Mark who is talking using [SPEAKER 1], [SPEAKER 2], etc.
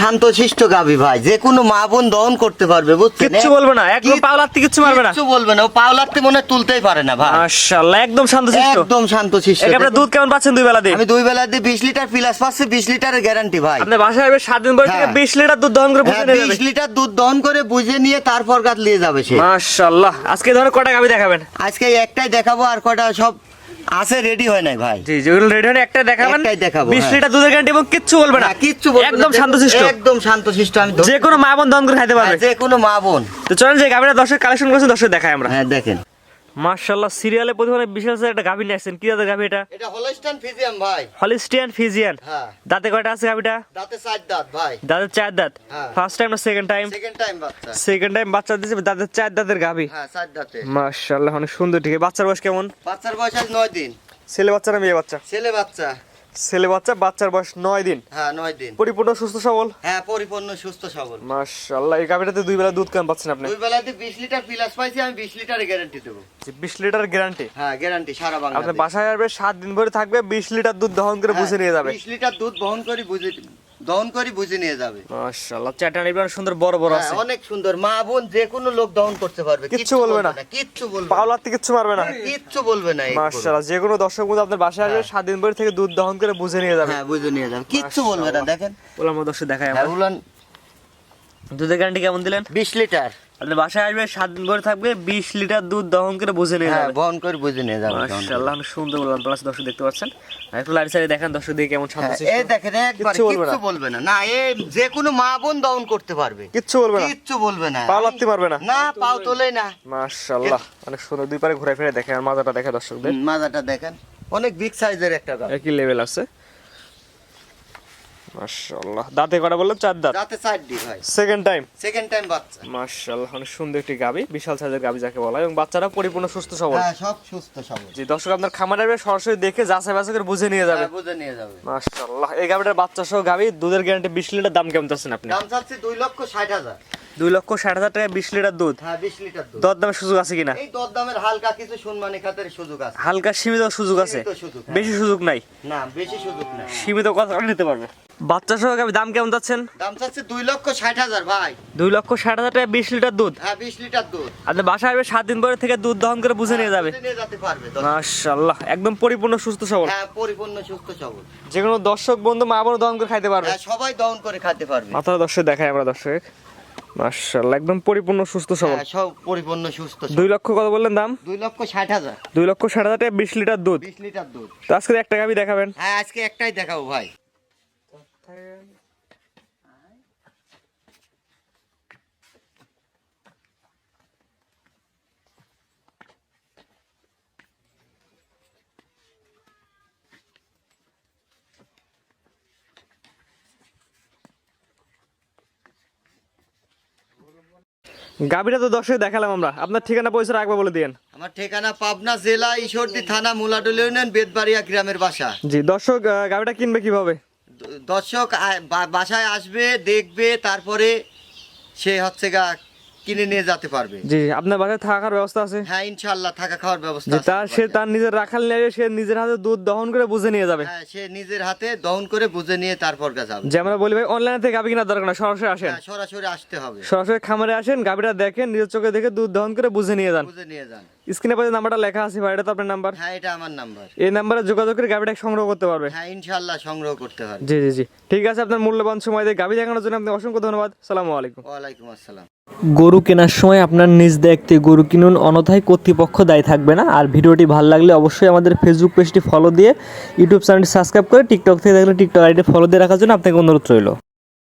[SPEAKER 1] শান্তশিষ্ট গাবি ভাই যে কোনো মা বোন দহন করতে পারবে বুঝছেন?
[SPEAKER 2] কিচ্ছু বলবে না একদম কিচ্ছু মারবে না।
[SPEAKER 1] কিচ্ছু বলবে না পাওলাতে মনে তুলতেই পারে না ভাই।
[SPEAKER 2] মাশাআল্লাহ একদম শান্তশিষ্ট
[SPEAKER 1] একদম শান্তশিষ্ট
[SPEAKER 2] দুধ কেমন পাচ্ছেন দুই বেলা দিয়ে?
[SPEAKER 1] আমি দুই বেলা দিয়ে বিশ লিটার প্লাস পাচ্ছি বিশ লিটারের গ্যারান্টি ভাই।
[SPEAKER 2] আপনার বাসায় আসবে সাত দিন পরে থেকে
[SPEAKER 1] হ্যাঁ।
[SPEAKER 2] বিশ লিটার দুধ দহন করে বুঝে নিয়ে
[SPEAKER 1] বিশ
[SPEAKER 2] যাবে।
[SPEAKER 1] লিটার দুধ দহন করে বুঝে নিয়ে তারপর গাছ নিয়ে যাবে সে।
[SPEAKER 2] মাশাআল্লাহ আজকে ধরো কটা গাবি দেখাবেন।
[SPEAKER 1] আজকে একটাই দেখাবো আর কটা সব আছে রেডি হয় নাই ভাই।
[SPEAKER 2] জি যেগুলো রেডি হয় একটা দেখাবেন।
[SPEAKER 1] একটাই দেখাবো,
[SPEAKER 2] বিশ
[SPEAKER 1] হ্যাঁ।
[SPEAKER 2] লিটার দুধের গ্যারান্টি এবং কিচ্ছু বলবে না।
[SPEAKER 1] কিচ্ছু বলবে
[SPEAKER 2] একদম শান্তশিষ্ট।
[SPEAKER 1] একদম শান্তশিষ্ট আমি
[SPEAKER 2] যে কোনো মা বোন দন করে খাইতে পারবে।
[SPEAKER 1] হ্যাঁ, যে কোনো মা বোন।
[SPEAKER 2] তো চলেন যে গাভিটা দর্শক কালেকশন করছে দর্শক দেখাই আমরা।
[SPEAKER 1] হ্যাঁ দেখেন।
[SPEAKER 2] মার্শাল্লাহ সিরিয়ালে প্রথমে বিশাল একটা গাভী নিয়ে আসছেন। কি জাতের গাভী এটা?
[SPEAKER 1] এটা হলিস্টিয়ান ফিজিয়ান ভাই।
[SPEAKER 2] Holstein Friesian.
[SPEAKER 1] হ্যাঁ।
[SPEAKER 2] দাঁতে কয়টা আছে গাভীটা?
[SPEAKER 1] দাঁতে চার দাঁত ভাই।
[SPEAKER 2] দাঁতে চার দাঁত।
[SPEAKER 1] হ্যাঁ।
[SPEAKER 2] ফার্স্ট টাইম না সেকেন্ড টাইম
[SPEAKER 1] সেকেন্ড টাইম বাচ্চা।
[SPEAKER 2] সেকেন্ড টাইম বাচ্চা দিয়েছে দাঁতে চার দাঁতের গাভী।
[SPEAKER 1] হ্যাঁ চার দাঁতে
[SPEAKER 2] মার্শাল্লাহ অনেক সুন্দর ঠিক বাচ্চার বয়স কেমন?
[SPEAKER 1] বাচ্চার বয়স আজ নয় দিন।
[SPEAKER 2] ছেলে বাচ্চা না মেয়ে বাচ্চা?
[SPEAKER 1] ছেলে বাচ্চা।
[SPEAKER 2] ছেলে বাচ্চা বাচ্চার বয়স নয় দিন।
[SPEAKER 1] হ্যাঁ নয় দিন।
[SPEAKER 2] পরিপূর্ণ সুস্থ সবল?
[SPEAKER 1] হ্যাঁ পরিপূর্ণ সুস্থ সবল।
[SPEAKER 2] মাশাআল্লাহ এই গাভিটাতে দুই বেলা দুধ কেমন পাচ্ছেন আপনি?
[SPEAKER 1] দুই বেলাতে বিশ লিটার প্লাস পাইছি আমি 20 লিটার গ্যারান্টি দেবো।
[SPEAKER 2] বিশ লিটার গ্যারান্টি
[SPEAKER 1] হ্যাঁ গ্যারান্টি সারা আপনি
[SPEAKER 2] বাসায় আসবে সাত দিন ধরে থাকবে বিশ লিটার দুধ দহন করে বুঝে নিয়ে যাবে।
[SPEAKER 1] বিশ লিটার দুধ বহন করে বুঝে দহন করি বুঝে নিয়ে যাবে।
[SPEAKER 2] মাশাআল্লাহ চাটানি নিবে সুন্দর বড় বড়
[SPEAKER 1] হ্যাঁ,
[SPEAKER 2] আছে।
[SPEAKER 1] অনেক সুন্দর। মা বোন যে কোনো লোক দহন করতে পারবে।
[SPEAKER 2] কিচ্ছু বলবে না।
[SPEAKER 1] কিচ্ছু বলবে
[SPEAKER 2] পাওলাতে কিচ্ছু মারবে না।
[SPEAKER 1] কিচ্ছু বলবে না
[SPEAKER 2] মাশাআল্লাহ যে কোনো দর্শক বন্ধু আপনার বাসায় আসবে সাত দিন পরে থেকে দুধ দহন করে বুঝে নিয়ে যাবে।
[SPEAKER 1] হ্যাঁ বুঝে নিয়ে যাবে। কিচ্ছু বলবে না দেখেন।
[SPEAKER 2] মতো দর্শক দেখাই
[SPEAKER 1] হ্যাঁ
[SPEAKER 2] আমরা দুধের গ্যারান্টি কেমন দিলেন?
[SPEAKER 1] বিশ লিটার।
[SPEAKER 2] আপনার বাসায় আসবে সাত দিন ভরে থাকবে বিশ লিটার দুধ দহন করে বুঝে নিয়ে
[SPEAKER 1] হ্যাঁ
[SPEAKER 2] যাবে।
[SPEAKER 1] বহন করে বুঝে নিয়ে যাবে
[SPEAKER 2] মাশাআল্লাহ অনেক সুন্দর বললাম প্লাস দর্শক দেখতে পাচ্ছেন। একটু লাইট সাইডে দেখেন দর্শক দিয়ে কেমন শান্ত
[SPEAKER 1] হ্যাঁ, এই দেখেন একবার
[SPEAKER 2] কিচ্ছু বলবে না।
[SPEAKER 1] না। না এ যে কোনো মা বোন দহন করতে পারবে।
[SPEAKER 2] কিচ্ছু বলবে না।
[SPEAKER 1] কিচ্ছু বলবে না।
[SPEAKER 2] পাও লাগতে পারবে না।
[SPEAKER 1] না পাও তোলে না।
[SPEAKER 2] মাশাআল্লাহ অনেক সুন্দর। দুই পারে ঘুরে ফিরে দেখেন আর মাজাটা দেখে দর্শকদের।
[SPEAKER 1] মাজাটা দেখেন অনেক বিগ সাইজের একটা গাছ।
[SPEAKER 2] একই লেভেল আছে। মাশাআল্লাহ। দাঁতে কটা বললেন? চার দাঁত।
[SPEAKER 1] রাতে সাইড দি ভাই।
[SPEAKER 2] সেকেন্ড টাইম
[SPEAKER 1] সেকেন্ড টাইম বাচ্চা।
[SPEAKER 2] মাশাআল্লাহ অনেক সুন্দর একটি গাবি বিশাল সাইজের গাবি যাকে বলা হয় এবং বাচ্চারা পরিপূর্ণ সুস্থ সবল।
[SPEAKER 1] হ্যাঁ সব সুস্থ সবল।
[SPEAKER 2] জি দর্শক আপনার খামারে আসবে সরাসরি দেখে যাচাই বাছাই করে বুঝে নিয়ে যাবে।
[SPEAKER 1] হ্যাঁ, বুঝে নিয়ে যাবে।
[SPEAKER 2] মাশাআল্লাহ এই গাবিটার বাচ্চা সহ গাবি দুধের গ্যারান্টি বিশ লিটার দাম কেমন চাচ্ছেন আপনি?
[SPEAKER 1] দাম চাচ্ছি দুই লক্ষ ষাট হাজার।
[SPEAKER 2] দুই লক্ষ ষাট হাজার টাকা বিশ লিটার দুধ?
[SPEAKER 1] হ্যাঁ বিশ লিটার দুধ।
[SPEAKER 2] সুযোগ আছে কিনা?
[SPEAKER 1] এই হালকা কিছু সম্মানী খাতের সুযোগ আছে।
[SPEAKER 2] হালকা সীমিত সুযোগ আছে।
[SPEAKER 1] হ্যাঁ।
[SPEAKER 2] বেশি সুযোগ নাই?
[SPEAKER 1] না বেশি সুযোগ না
[SPEAKER 2] সীমিত কথা নিতে পারবে। বাচ্চা সহ গাবি দাম কেমন চাচ্ছেন
[SPEAKER 1] দাম চাচ্ছে দুই লক্ষ ষাট হাজার ভাই।
[SPEAKER 2] দুই লক্ষ ষাট হাজার টাকা বিশ লিটার দুধ?
[SPEAKER 1] হ্যাঁ বিশ লিটার দুধ।
[SPEAKER 2] আপনার বাসায় আসবে সাত দিন পরে থেকে দুধ দহন করে বুঝে নিয়ে যাবে?
[SPEAKER 1] নিয়ে যেতে পারবে
[SPEAKER 2] মাশাআল্লাহ একদম পরিপূর্ণ সুস্থ সবল।
[SPEAKER 1] হ্যাঁ পরিপূর্ণ সুস্থ সবল।
[SPEAKER 2] যে কোনো দর্শক বন্ধু মা বোন দহন করে খাইতে পারবে।
[SPEAKER 1] হ্যাঁ সবাই দহন করে খেতে পারবে।
[SPEAKER 2] মাথার দর্শক দেখাই আমরা দর্শক। মাশাআল্লাহ একদম পরিপূর্ণ সুস্থ সবল।
[SPEAKER 1] হ্যাঁ সব পরিপূর্ণ সুস্থ সবল।
[SPEAKER 2] দুই লক্ষ কত বললেন দাম?
[SPEAKER 1] দুই লক্ষ ষাট হাজার।
[SPEAKER 2] দুই লক্ষ ষাট হাজার টাকা বিশ লিটার দুধ।
[SPEAKER 1] বিশ লিটার দুধ।
[SPEAKER 2] তো আজকে একটা গাবি দেখাবেন?
[SPEAKER 1] হ্যাঁ আজকে একটাই দেখাবো ভাই।
[SPEAKER 2] গাবিটা তো দর্শক দেখালাম আমরা। আপনার ঠিকানা পয়সা রাখব বলে দিয়েন।
[SPEAKER 1] আমার ঠিকানা পাবনা জেলা ঈশ্বরদী থানা মুলাডুল ইউনিয়ন বেদবাড়িয়া গ্রামের বাসা।
[SPEAKER 2] জি দর্শক গাবিটা কিনবে কীভাবে?
[SPEAKER 1] দর্শক বাসায় আসবে দেখবে তারপরে সে হচ্ছে গা কিনে নিয়ে যেতে পারবে।
[SPEAKER 2] জি আপনার বাসায় থাকার ব্যবস্থা আছে?
[SPEAKER 1] হ্যাঁ ইনশাল্লাহ থাকা খাওয়ার ব্যবস্থা আছে
[SPEAKER 2] তার সে তার নিজের রাখাল নিয়ে সে নিজের হাতে দুধ দহন করে বুঝে নিয়ে যাবে।
[SPEAKER 1] হ্যাঁ সে নিজের হাতে দহন করে বুঝে নিয়ে তারপর গা যাবে।
[SPEAKER 2] যে আমরা বলি ভাই অনলাইন থেকে গাবি কিনা দরকার না সরাসরি আসেন।
[SPEAKER 1] হ্যাঁ, সরাসরি আসতে হবে।
[SPEAKER 2] সরাসরি খামারে আসেন গাবিটা দেখেন নিজের চোখে দেখে দুধ দহন করে বুঝে নিয়ে যান।
[SPEAKER 1] বুঝে নিয়ে যান।
[SPEAKER 2] স্ক্রিনে পাশে নাম্বারটা লেখা আছে ভাই এটা তো আপনার নাম্বার?
[SPEAKER 1] হ্যাঁ এটা আমার নাম্বার।
[SPEAKER 2] এই নাম্বারে যোগাযোগ করে গাবিটা সংগ্রহ করতে পারবে।
[SPEAKER 1] হ্যাঁ ইনশাল্লাহ সংগ্রহ করতে পারবে।
[SPEAKER 2] জি জি জি। ঠিক আছে আপনার মূল্যবান সময় দিয়ে গাবি দেখানোর জন্য আপনি অসংখ্য ধন্যবাদ। সালামু আলাইকুম।
[SPEAKER 1] ওয়ালাইকুম আসসালাম।
[SPEAKER 3] গরু কেনার সময় আপনার নিজ দায়িত্বে গরু কিনুন অনথায় কর্তৃপক্ষ দায়ী থাকবে না। আর ভিডিওটি ভালো লাগলে অবশ্যই আমাদের ফেসবুক পেজটি ফলো দিয়ে ইউটিউব চ্যানেলটি সাবস্ক্রাইব করে টিকটক থেকে দেখলে টিকটক আইডি ফলো দিয়ে রাখার জন্য আপনাকে অনুরোধ রইল।